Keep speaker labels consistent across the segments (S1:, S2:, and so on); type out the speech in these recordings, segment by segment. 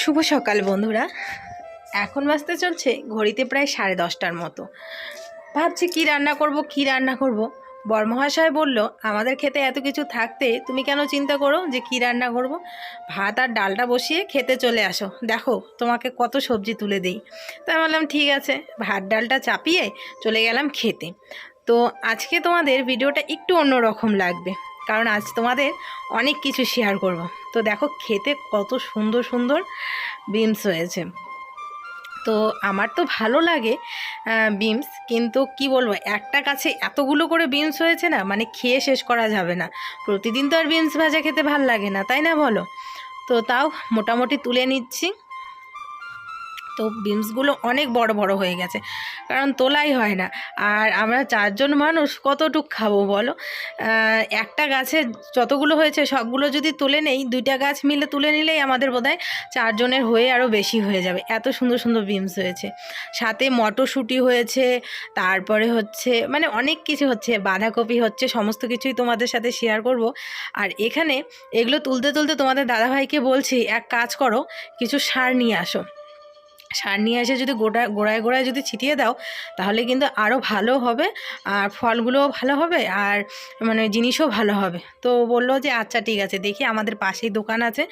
S1: শুভ সকাল বন্ধুরা। এখন বাজতে চলছে ঘড়িতে প্রায় সাড়ে দশটার মতো। ভাবছি কি রান্না করব, কি রান্না করব? বর্মহাশয় বলল, আমাদের খেতে এত কিছু থাকতে তুমি কেন চিন্তা করো যে কি রান্না করব? ভাত আর ডালটা বসিয়ে খেতে চলে আসো। দেখো, তোমাকে কত সবজি তুলে দেই। তাই বললাম, ঠিক আছে। ভাত, ডালটা চাপিয়ে চলে গেলাম খেতে। তো আজকে তোমাদের ভিডিওটা একটু অন্যরকম লাগবে। কারণ আজ তোমাদের অনেক কিছু শেয়ার করব। তো দেখো খেতে কত সুন্দর সুন্দর বিমস হয়েছে। তো আমার তো ভালো লাগে বিমস কিন্তু কি বলব, একটা কাছে এতগুলো করে বিমস হয়েছে না মানে খেয়ে শেষ করা যাবে না। প্রতিদিন তো আর বিমস ভাজা খেতে ভালো লাগে না, তাই না বলো? তো তাও মোটামুটি তুলে নিচ্ছি। তো বিমসগুলো অনেক বড় বড় হয়ে গেছে। কারণ তোলাই হয় না। আর আমরা চারজন মানুষ কতটুক খাব বলো? একটা গাছে যতগুলো হয়েছে সবগুলো যদি তুলে নেই, দুইটা গাছ মিলে তুলে নিলেই আমাদের বোধহয় চারজনের হয়ে আরও বেশি হয়ে যাবে। এত সুন্দর সুন্দর বিমস হয়েছে। সাথে মটরশুঁটি হয়েছে, তারপরে হচ্ছে মানে অনেক কিছু হচ্ছে, বাঁধাকপি হচ্ছে, সমস্ত কিছুই তোমাদের সাথে শেয়ার করব। আর এখানে এগুলো তুলতে তুলতে তোমাদের দাদাভাইকে বলছি, এক কাজ করো, কিছু সার নিয়ে আসো। সার নিয়ে এসে যদি গোটা, গোড়ায় গোড়ায় যদি ছিটিয়ে দাও, তাহলে কিন্তু আরও ভালো হবে আর ফলগুলোও ভালো হবে আর মানে জিনিসও ভালো হবে। তো বলল যে আচ্ছা ঠিক আছে, দেখি আমাদের পাশেই দোকান আছে,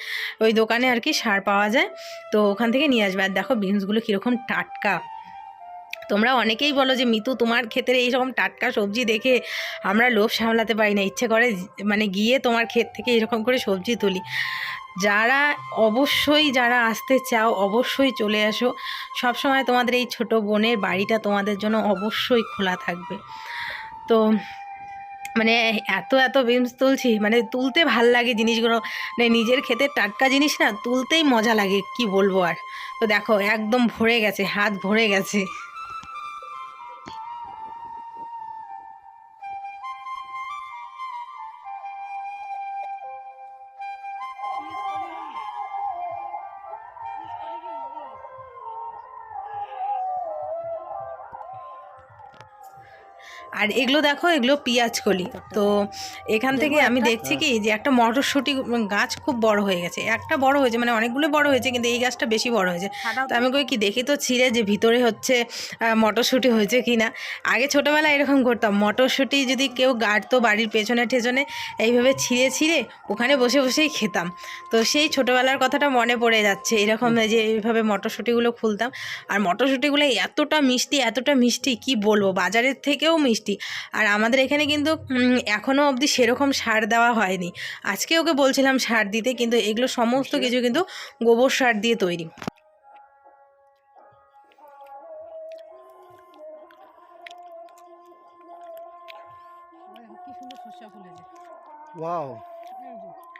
S1: ওই দোকানে আর কি সার পাওয়া যায়। তো ওখান থেকে নিয়ে আসবে। আর দেখো বিনসগুলো কীরকম টাটকা। তোমরা অনেকেই বলো যে, মিতু, তোমার ক্ষেতের এইরকম টাটকা সবজি দেখে আমরা লোভ সামলাতে পারি না। ইচ্ছে করে মানে গিয়ে তোমার ক্ষেত থেকে এরকম করে সবজি তুলি। যারা অবশ্যই যারা আসতে চাও, অবশ্যই চলে আসো। সব সময় তোমাদের এই ছোট বোনের বাড়িটা তোমাদের জন্য অবশ্যই খোলা থাকবে। তো মানে এত এত বিমস তুলছি মানে তুলতে ভালো লাগে জিনিসগুলো। মানে নিজের ক্ষেতের টাটকা জিনিস না, তুলতেই মজা লাগে, কি বলব আর। তো দেখো, একদম ভরে গেছে, হাত ভরে গেছে। আর এগুলো দেখো এগুলো পেঁয়াজ কলি। তো এখান থেকে আমি দেখছি কি যে একটা মটরশুঁটি গাছ খুব বড় হয়ে গেছে। একটা বড় হয়েছে মানে অনেকগুলো বড় হয়েছে কিন্তু এই গাছটা বেশি বড় হয়েছে। তো আমি কই কি দেখি তো ছিঁড়ে যে ভিতরে হচ্ছে মটরশুঁটি হয়েছে কি না আগে ছোটোবেলায় এরকম করতাম মটরশুঁটি যদি কেউ গাড়তো বাড়ির পেছনে ঠেছনে এইভাবে ছিঁড়ে ছিঁড়ে ওখানে বসে বসেই খেতাম। তো সেই ছোটোবেলার কথাটা মনে পড়ে যাচ্ছে এরকম যে এইভাবে মটরশুঁটিগুলো খুলতাম। আর মটরশুঁটিগুলো এতটা মিষ্টি এতটা মিষ্টি কি বলব বাজারের থেকেও মিষ্টি। আর আমাদের এখানে কিন্তু এখনও অবধি সেরকম সার দেওয়া হয়নি। আজকে ওকে বলছিলাম সার দিতে কিন্তু এগুলো সমস্ত কিছু কিন্তু গোবর সার দিয়ে তৈরি। কি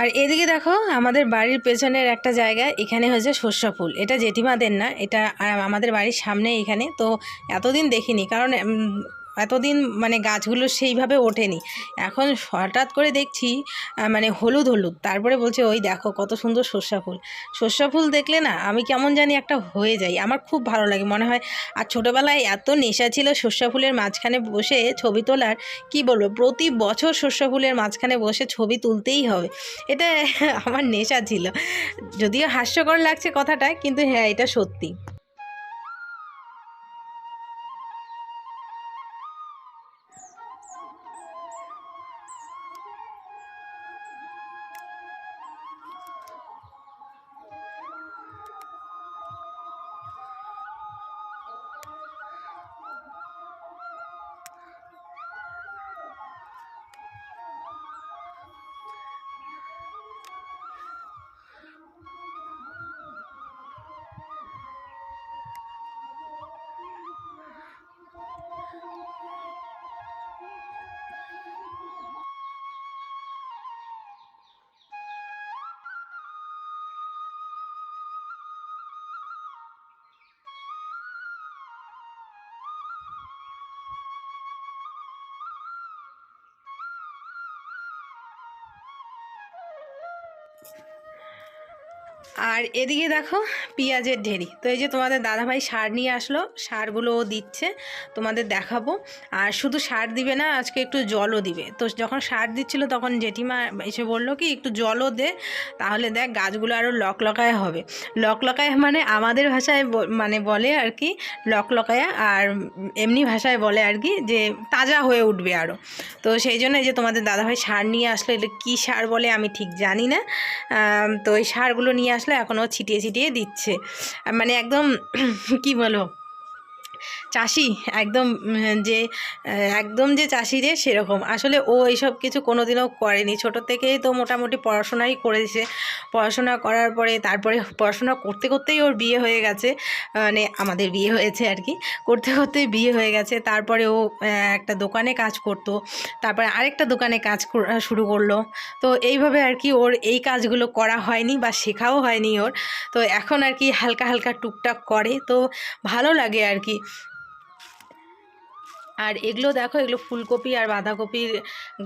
S1: আর এদিকে দেখো, আমাদের বাড়ির পেছনের একটা জায়গা, এখানে হচ্ছে শস্য ফুল। এটা জেঠিমাদের না, এটা আমাদের বাড়ির সামনে এখানে। তো এতদিন দেখিনি, কারণ এতদিন মানে গাছগুলো সেইভাবে ওঠেনি। এখন হঠাৎ করে দেখছি মানে হলুদ হলুদ। তারপরে বলছে, ওই দেখো কত সুন্দর সর্ষা ফুল। সর্ষা ফুল দেখলে না, আমি কেমন জানি একটা হয়ে যাই। আমার খুব ভালো লাগে। মনে হয়, আর ছোটোবেলায় এত নেশা ছিল সর্ষা ফুলের মাঝখানে বসে ছবি তোলার। কি বলব, প্রতি বছর সর্ষা ফুলের মাঝখানে বসে ছবি তুলতেই হবে। এটা আমার নেশা ছিল। যদিও হাস্যকর লাগছে কথাটা, কিন্তু হ্যাঁ এটা সত্যি। আর এদিকে দেখো পেঁয়াজের ঢেরি তো এই যে তোমাদের দাদাভাই সার নিয়ে আসলো, সারগুলো ও দিচ্ছে, তোমাদের দেখাবো। আর শুধু সার দিবে না, আজকে একটু জলও দিবে। তো যখন সার দিচ্ছিল তখন জেঠিমা এসে বলল কি, একটু জলও দে, তাহলে দেখ গাছগুলো আরও লকলকায় হবে। লকলকায় মানে আমাদের ভাষায় মানে বলে আর কি, লকলকায়া। আর এমনি ভাষায় বলে আর কি যে তাজা হয়ে উঠবে আরও তো সেই জন্য এই যে তোমাদের দাদাভাই সার নিয়ে আসলো, এটা কী সার বলে আমি ঠিক জানি না। তো এই সারগুলো নিয়ে আসলে এখনও ছিটিয়ে ছিটিয়ে দিচ্ছে। মানে একদম কি বলব? চাষি একদম যে একদম যে চাষি যে সেরকম। আসলে ও এইসব কিছু কোনোদিনও করেনি। ছোটো থেকেই তো মোটামুটি পড়াশোনাই করেছে। পড়াশোনা করার পরে তারপরে পড়াশোনা করতে করতেই ওর বিয়ে হয়ে গেছে। মানে আমাদের বিয়ে হয়েছে আর কি। করতে করতেই বিয়ে হয়ে গেছে। তারপরে ও একটা দোকানে কাজ করতো। তারপরে আরেকটা দোকানে কাজ শুরু করল। তো এইভাবে আর কি ওর এই কাজগুলো করা হয়নি বা শেখাও হয়নি ওর। তো এখন আর কি হালকা হালকা টুকটাক করে। তো ভালো লাগে আর কি। আর এগুলো দেখো, এগুলো ফুলকপি আর বাঁধাকপির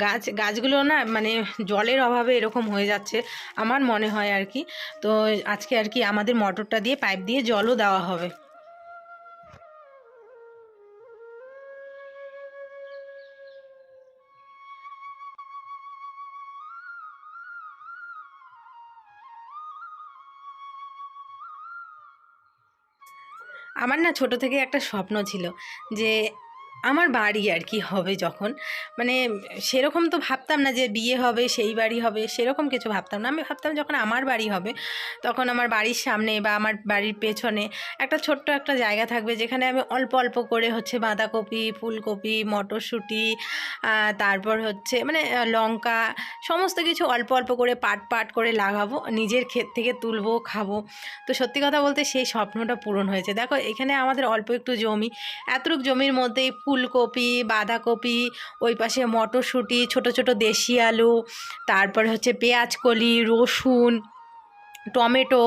S1: গাছ, গাছগুলো না মানে জলের অভাবে এরকম হয়ে যাচ্ছে আমার মনে হয় আর কি। তো আজকে আর কি আমাদের মোটরটা দিয়ে পাইপ দিয়ে জলও দেওয়া হবে। আমার না ছোট থেকে একটা স্বপ্ন ছিল যে আমার বাড়ি আর কি হবে যখন। মানে সেরকম তো ভাবতাম না যে বিয়ে হবে, সেই বাড়ি হবে, সেরকম কিছু ভাবতাম না। আমি ভাবতাম যখন আমার বাড়ি হবে, তখন আমার বাড়ির সামনে বা আমার বাড়ির পেছনে একটা ছোট্ট একটা জায়গা থাকবে, যেখানে আমি অল্প অল্প করে হচ্ছে বাঁধাকপি, ফুলকপি, মটরশুঁটি তারপর হচ্ছে মানে লঙ্কা, সমস্ত কিছু অল্প অল্প করে পাট পাট করে লাগাবো, নিজের ক্ষেত থেকে তুলবো, খাব। তো সত্যি কথা বলতে সেই স্বপ্নটা পূরণ হয়েছে। দেখো, এখানে আমাদের অল্প একটু জমি, এতটুক জমির মধ্যেই ফুলকপি, বাঁধাকপি, ওই পাশে মটরশুঁটি, ছোট ছোটো দেশি আলু, তারপরে হচ্ছে পেঁয়াজকলি, রসুন, টমেটো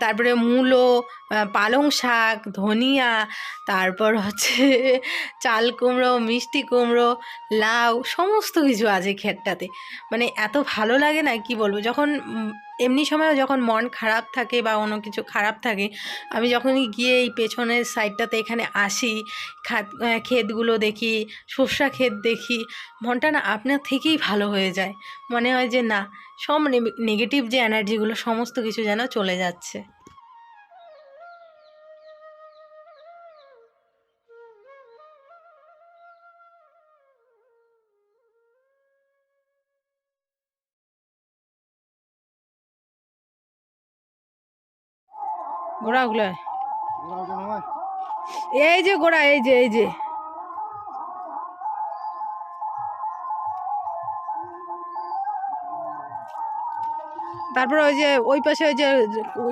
S1: তারপরে মূলো পালং শাক, ধনিয়া, তারপর হচ্ছে চাল কুমড়ো, মিষ্টি কুমড়ো, লাউ, সমস্ত কিছু আছে ক্ষেতটাতে। মানে এত ভালো লাগে না, কি বলব? যখন এমনি সময় যখন মন খারাপ থাকে বা অন্য কিছু খারাপ থাকে, আমি যখনই গিয়ে এই পেছনের সাইডটাতে এখানে আসি, খাত ক্ষেতগুলো দেখি, সর্ষা ক্ষেত দেখি, মনটা না আপনার থেকেই ভালো হয়ে যায়। মনে হয় যে না, সব নেগেটিভ যে এনার্জিগুলো সমস্ত কিছু যেন চলে যাচ্ছে। গোড়াগুলো এই যে গোড়া এই যে এই যে। তারপরে ওই যে ওই পাশে ওই যে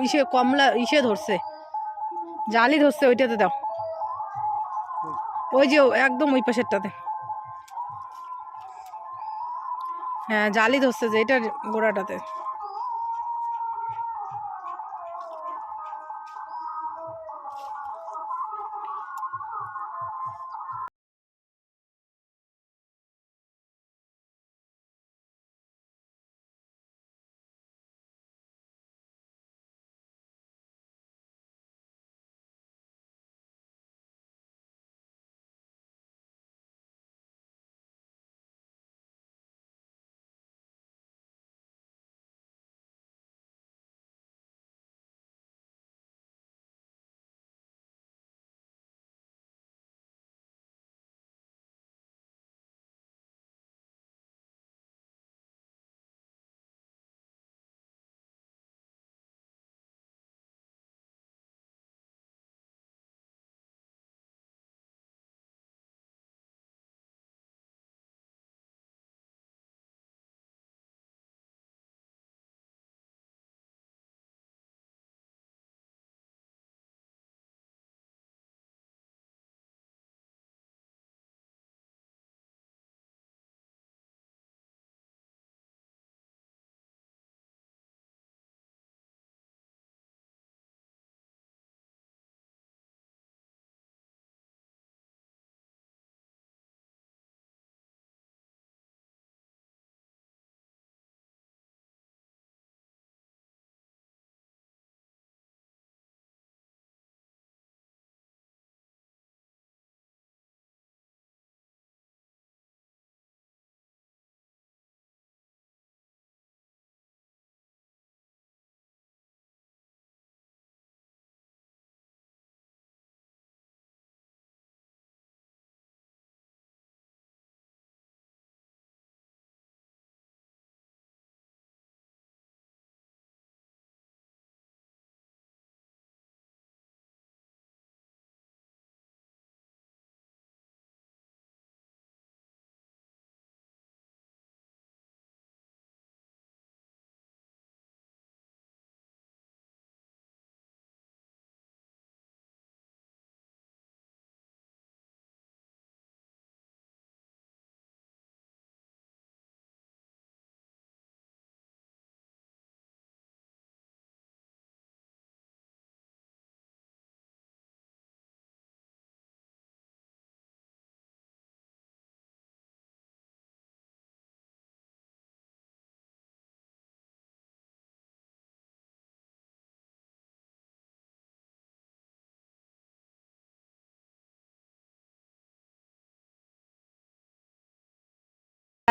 S1: ইসে কমলা ইসে ধরছে। জালি ধরছে ওইটাতে দাও। ওই যে একদম ওই পাশেরটাতে। হ্যাঁ জালি ধরছে যে এটার গোড়াটাতে।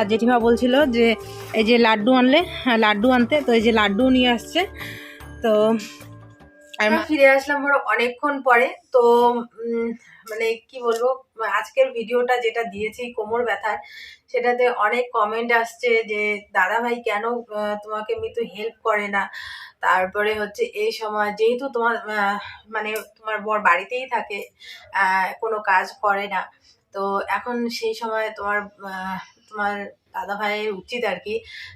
S1: জেঠিমা বলছিল যে, এই যে লাড্ডু আনলে হ্যাঁ লাড্ডু আনতে, তো এই যে লাড্ডু নিয়ে আসছে। তো আর মা- ফিরে আসলাম ধরো অনেকক্ষণ পরে। তো মানে কি বলব, আজকের ভিডিওটা যেটা দিয়েছি কোমর ব্যথার, সেটাতে অনেক কমেন্ট আসছে যে দাদা ভাই কেন তোমাকে মৃত্যু হেল্প করে না? তারপরে হচ্ছে এই সময়, যেহেতু তোমার মানে তোমার বর বাড়িতেই থাকে কোনো কাজ করে না, তো এখন সেই সময় তোমার তোমার দাদা ভাইয়ের উচিত আর কি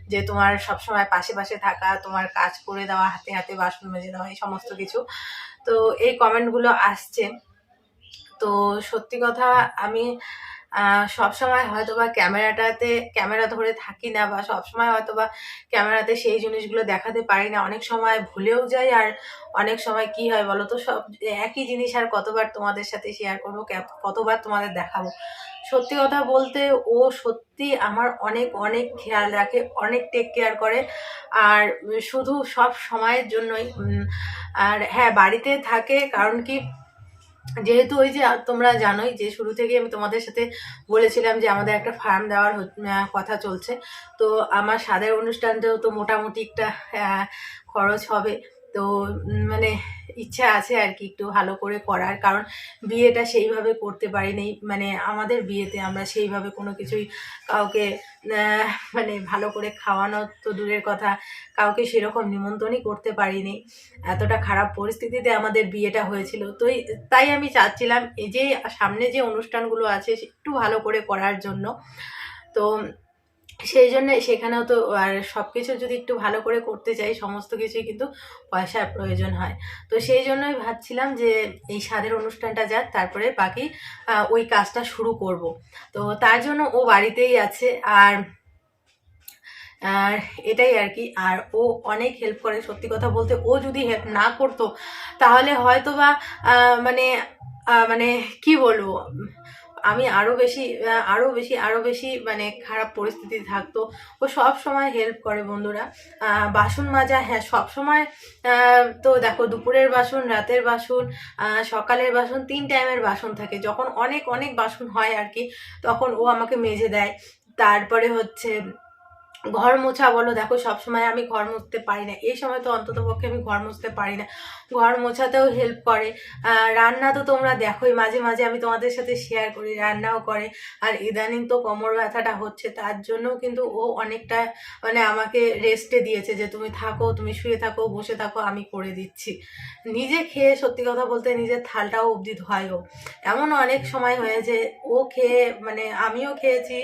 S1: যে তোমার সব সময় পাশে পাশে থাকা, তোমার কাজ করে দেওয়া, হাতে হাতে বাসন মেজে দেওয়া, এই সমস্ত কিছু। তো এই কমেন্টগুলো আসছে। তো সত্যি কথা আমি সব সময় হয়তো বা ক্যামেরাটাতে, ক্যামেরা ধরে থাকি না বা সব সময় হয়তো বা ক্যামেরাতে সেই জিনিসগুলো দেখাতে পারি না। অনেক সময় ভুলেও যাই আর অনেক সময় কি হয় বলো তো, সব একই জিনিস আর কতবার তোমাদের সাথে শেয়ার করব কতবার তোমাদের দেখাবো। সত্যি কথা বলতে ও সত্যি আমার অনেক অনেক খেয়াল রাখে, অনেক টেক কেয়ার করে। আর শুধু সব সময়ের জন্যই আর হ্যাঁ বাড়িতে থাকে কারণ কি যেহেতু ওই যে তোমরা জানোই যে শুরু থেকে আমি তোমাদের সাথে বলেছিলাম যে আমাদের একটা ফার্ম দেওয়ার কথা চলছে। তো আমার সাদের অনুষ্ঠানটাও তো মোটামুটি একটা খরচ হবে। তো মানে ইচ্ছা আছে আর কি একটু ভালো করে করার। কারণ বিয়েটা সেইভাবে করতে পারিনি। মানে আমাদের বিয়েতে আমরা সেইভাবে কোনো কিছুই কাউকে মানে ভালো করে খাওয়ানো তো দূরের কথা, কাউকে সেরকম নিমন্ত্রণই করতে পারিনি। এতটা খারাপ পরিস্থিতিতে আমাদের বিয়েটা হয়েছিল। তো তাই আমি চাচ্ছিলাম এই যে সামনে যে অনুষ্ঠানগুলো আছে, একটু ভালো করে করার জন্য। তো সেই জন্য সেখানেও তো আর সব কিছু যদি একটু ভালো করে করতে চাই, সমস্ত কিছুই কিন্তু পয়সার প্রয়োজন হয়। তো সেই জন্যই ভাবছিলাম যে এই স্বাদের অনুষ্ঠানটা যাক, তারপরে বাকি ওই কাজটা শুরু করব। তো তার জন্য ও বাড়িতেই আছে আর আর এটাই আর কি, আর ও অনেক হেল্প করে। সত্যি কথা বলতে ও যদি হেল্প না করতো, তাহলে হয়তো বা মানে মানে কি বলব? আমি আরও বেশি আরও বেশি আরও বেশি মানে খারাপ পরিস্থিতি থাকতো। ও সব সময় হেল্প করে বন্ধুরা। বাসন মাজা হ্যাঁ সব সময় তো দেখো দুপুরের বাসন, রাতের বাসন সকালের বাসন, তিন টাইমের বাসন থাকে। যখন অনেক অনেক বাসন হয় আর কি, তখন ও আমাকে মেজে দেয়। তারপরে হচ্ছে, ঘর মোছা বলো, দেখো সবসময় আমি ঘর মুছতে পারি না। এই সময় তো অন্তত পক্ষে আমি ঘর মুছতে পারি না। ঘর মোছাতেও হেল্প করে। রান্না তো তোমরা দেখোই, মাঝে মাঝে আমি তোমাদের সাথে শেয়ার করি, রান্নাও করে। আর ইদানিং তো কোমর ব্যথাটা হচ্ছে, তার জন্য কিন্তু ও অনেকটা মানে আমাকে রেস্টে দিয়েছে যে তুমি থাকো, তুমি শুয়ে থাকো, বসে থাকো, আমি করে দিচ্ছি। নিজে খেয়ে, সত্যি কথা বলতে নিজের থালটাও অবধি ধোয়ায়ও এমন অনেক সময় হয়েছে, ও খেয়ে মানে আমিও খেয়েছি,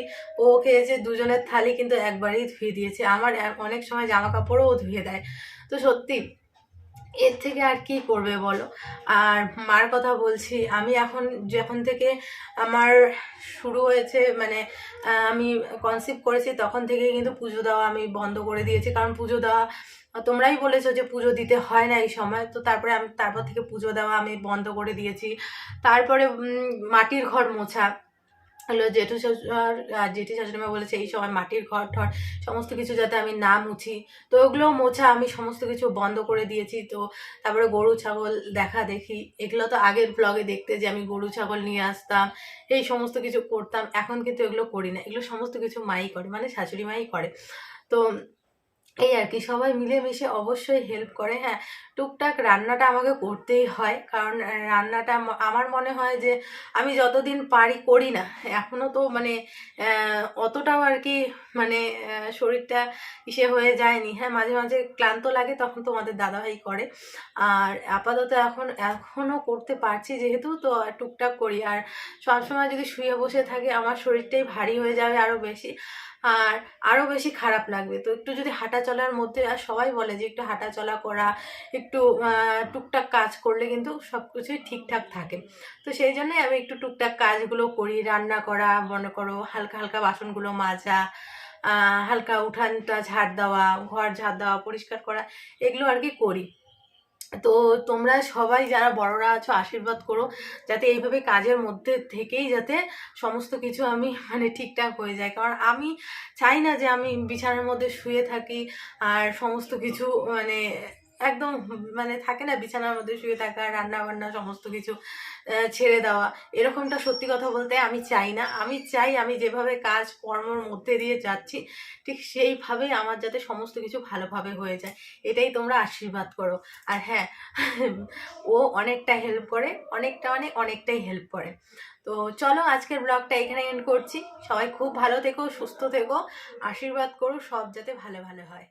S1: ও খেয়েছে, দুজনের থালি কিন্তু একবারেই ধুয়ে দিয়েছে। আমার অনেক সময় জামা কাপড়ও ধুয়ে দেয়। তো সত্যি এর থেকে আর কি করবে বলো? আর মার কথা বলছি, আমি এখন যখন থেকে আমার শুরু হয়েছে মানে আমি কনসিভ করেছি, তখন থেকে কিন্তু পুজো দেওয়া আমি বন্ধ করে দিয়েছি। কারণ পুজো দেওয়া, তোমরাই বলেছ যে পুজো দিতে হয় না এই সময়। তো তারপরে আমি, তারপর থেকে পুজো দেওয়া আমি বন্ধ করে দিয়েছি। তারপরে মাটির ঘর মোছা। হলো জেঠু শ্বশুর আর জেঠি শাশুড়িমা বলেছে, এই সময় মাটির ঘর, ঠর, সমস্ত কিছু যাতে আমি না মুছি। তো ওগুলো মোছা আমি সমস্ত কিছু বন্ধ করে দিয়েছি। তো তারপরে গরু, ছাগল দেখা দেখি। এগুলো তো আগের ব্লগে দেখতে যে আমি গরু, ছাগল নিয়ে আসতাম, এই সমস্ত কিছু করতাম। এখন কিন্তু এগুলো করি না। এগুলো সমস্ত কিছু মাই করে মানে শাশুড়ি মাই করে। তো এই আর কি, সবাই মিলেমিশে অবশ্যই হেল্প করে। হ্যাঁ টুকটাক রান্নাটা আমাকে করতেই হয়, কারণ রান্নাটা আমার মনে হয় যে আমি যতদিন পারি করি না এখনও তো মানে অতটাও আর কি মানে শরীরটা ইসে হয়ে যায়নি। হ্যাঁ মাঝে মাঝে ক্লান্ত লাগে, তখন তোমাদের দাদাভাই করে। আর আপাতত এখন এখনও করতে পারছি, যেহেতু তো টুকটাক করি। আর সবসময় যদি শুয়ে বসে থাকে, আমার শরীরটাই ভারী হয়ে যাবে আরও বেশি। আর আরও বেশি খারাপ লাগবে। তো একটু যদি হাঁটা চলার মধ্যে আর সবাই বলে যে একটু হাঁটা চলা করা, একটু টুকটাক কাজ করলে কিন্তু সব কিছুই ঠিকঠাক থাকে। তো সেই জন্যই আমি একটু টুকটাক কাজগুলো করি, রান্না করা, মনে করো হালকা হালকা বাসনগুলো মাজা হালকা উঠানটা ঝাড় দেওয়া, ঘর ঝাড় দেওয়া, পরিষ্কার করা, এগুলো আর কি করি। তো তোমরা সবাই যারা বড়রা আছো, আশীর্বাদ করো। যাতে এইভাবে কাজের মধ্যে থেকেই যাতে সমস্ত কিছু আমি মানে ঠিকঠাক হয়ে যায়। কারণ আমি চাই না যে আমি বিছানার মধ্যে শুয়ে থাকি আর সমস্ত কিছু মানে একদম মানে থাকে না বিছানার মধ্যে শুয়ে থাকা রান্না বান্না সমস্ত কিছু ছেড়ে দেওয়া। এরকমটা সত্যি কথা বলতে আমি চাই না। আমি চাই আমি যেভাবে কাজ, কর্মর মধ্যে দিয়ে যাচ্ছি, ঠিক সেইভাবেই আমার যাতে সমস্ত কিছু ভালোভাবে হয়ে যায়। এটাই তোমরা আশীর্বাদ করো। আর হ্যাঁ ও অনেকটা হেল্প করে, অনেকটা মানে অনেকটাই হেল্প করে। তো চলো আজকের ব্লগটা এখানে এন্ড করছি। সবাই খুব ভালো থেকো, সুস্থ থেকো, আশীর্বাদ করো, সব যাতে ভালো ভালো হয়।